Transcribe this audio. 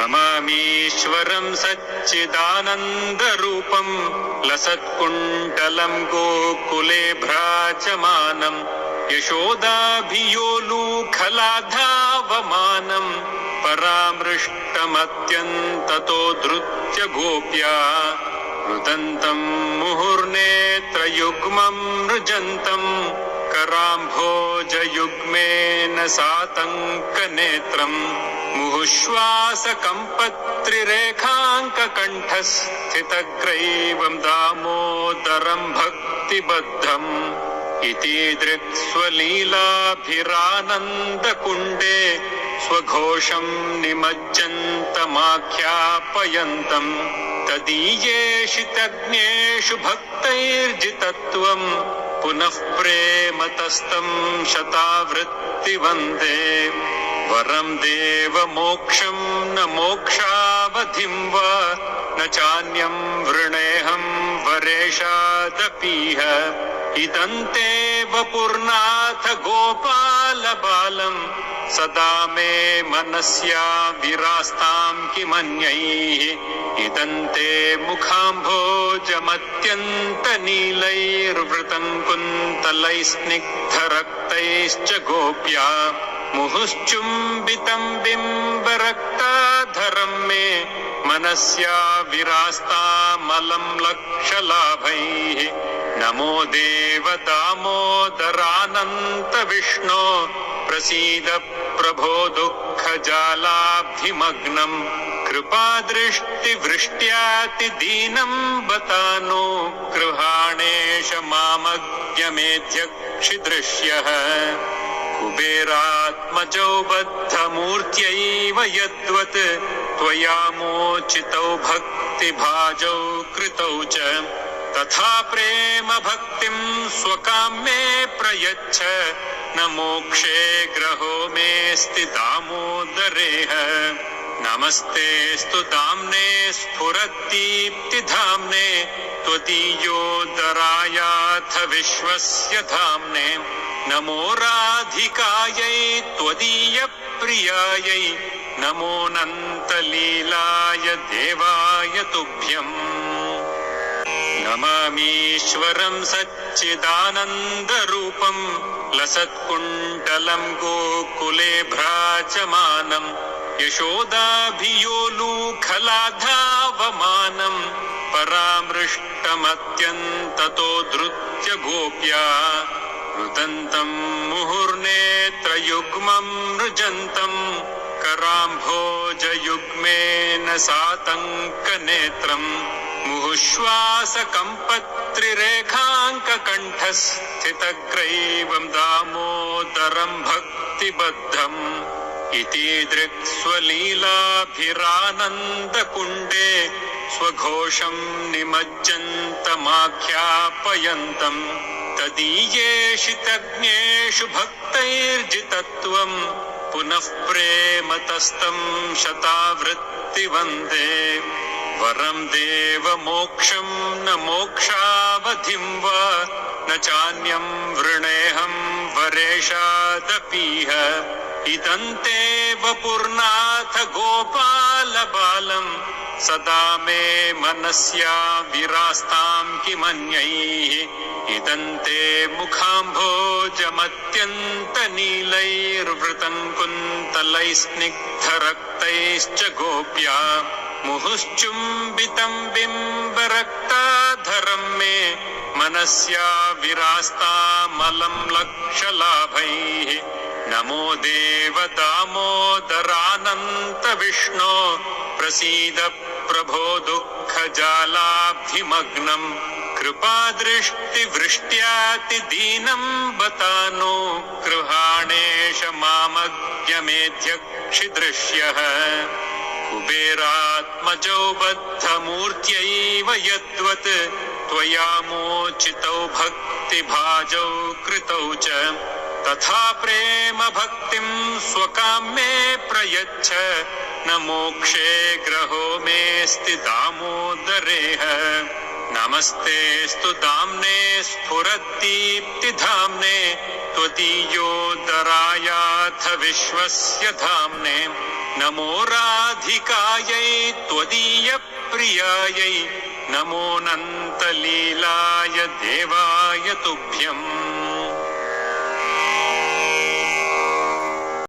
नमामीश्वरं सच्चिदानन्दरूपं लसत्कुण्डलं गोकुले भ्राजमानं यशोदाभियोलूखलाधावमानं परामृष्टमत्यन्ततो धृत्य गोप्या रुदन्तं मुहुर्नेत्रयुग्मं युग्मम् कराम्भोजयुग्मेन सातङ्कनेत्रम् मुहुश्वासकम्पत्रिरेखाङ्ककण्ठस्थितग्रैवं दामोदरं भक्तिबद्धम् इति दृक्स्वलीलाभिरानन्दकुण्डे स्वघोषं निमज्जन्तमाख्यापयन्तम् तदीयेषितज्ञेषु भक्तैर्जितत्वम् पुनः प्रेमतस्तं शतावृत्तिवन्दे। वरं देवमोक्षं न मोक्षावधिं वा न चान्यं वृणेऽहं वरेशादपीह इदन्ते वपुर्नाथ गोपालबालम् सदा मे मनस्या विरास्तां किमन्यैः। इदन्ते मुखाम्भोजमत्यन्तनीलैर्वृतं कुन्तलैस्निग्धरक्तैश्च गोप्या। मुहुश्चुम्बितं बिम्बरक्ताधरं मे मनस्या विरास्तामलं लक्षलाभैः। नमो देव दामोदरानन्त विष्णो प्रसीद प्रभो दुःखजालाब्धिमग्नम् कृपादृष्टिवृष्ट्यातिदीनं बतानो गृहाणेश मामज्ञमेध्यक्षिदृश्यः कुबेरात्मजौ बद्धमूर्त्यैव यद्वत् त्वया मोचितौ भक्तिभाजौ कृतौ च। तथा प्रेम भक्तिं स्वकाम्ये प्रयच्छ, न मोक्षे ग्रहो मेऽस्ति दामोदरेह नमस्ते स्तु दाम्ने, स्फुरद्दीप्तिधाम्ने, त्वदीयोदरायाथ विश्वस्य धाम्ने। नमो राधिकायै त्वदीयप्रियायै नमोऽनन्तलीलाय देवाय तुभ्यम्। नमामीश्वरं सच्चिदानन्दरूपम् लसत्कुण्डलं गोकुले भ्राजमानम् यशोदाभियोलूखलाधावमानम् परामृष्टमत्यन्ततो धृत्य गोप्या रुदन्तम् मुहुर्नेत्रयुग्मम् नृजन्तम् कराम्भोजयुग्मेन सातङ्कनेत्रम् मुहुश्वासकम्पत्रिरेखाङ्ककण्ठस्थितग्रैवं दामोदरं भक्तिबद्धम् इति दृक्स्वलीलाभिरानन्दकुण्डे स्वघोषं निमज्जन्तमाख्यापयन्तम् तदीयेषितज्ञेषु भक्तैर्जितत्वम् पुनः प्रेमतस्तं शतावृत्तिवन्दे। वरं देवमोक्षं न मोक्षावधिं वा न चान्यं वृणेऽहं वरेशादपीह इदन्ते वपुर्नाथ गोपालबालम् सदा मे मनस्या विरास्तां किमन्यैः इदन्ते मुखाम्भोजमत्यन्तनीलैर्वृतं कुन्तलैस्निग्धरक्तैश्च गोप्या मुहुश्चुम्बितं बिम्बरक्ताधरं मे मनस्या विरास्तामलं लक्षलाभैः नमो देव दामोदरानन्त विष्णो प्रसीद प्रभो दुःखजालाब्धिमग्नम् कृपादृष्टिवृष्ट्यातिदीनं बतानो गृहाणेश मामज्ञमेध्यक्षिदृश्यः कुबेरात्मजौ बद्धमूर्त्यैव यद्वत्। त्वया मोचितौ भक्तिभाजौ कृतौ च। तथा प्रेम भक्तिं स्वकाम्ये प्रयच्छ। न मोक्षे ग्रहो मेऽस्ति दामोदरेह। नमस्ते स्तु दाम्ने स्फुरद्दीप्तिधाम्ने त्वदीयोदरायाथ विश्वस्य धाम्ने। नमो राधिकायै त्वदीयप्रियायै नमोऽनन्तलीलाय देवाय तुभ्यम्।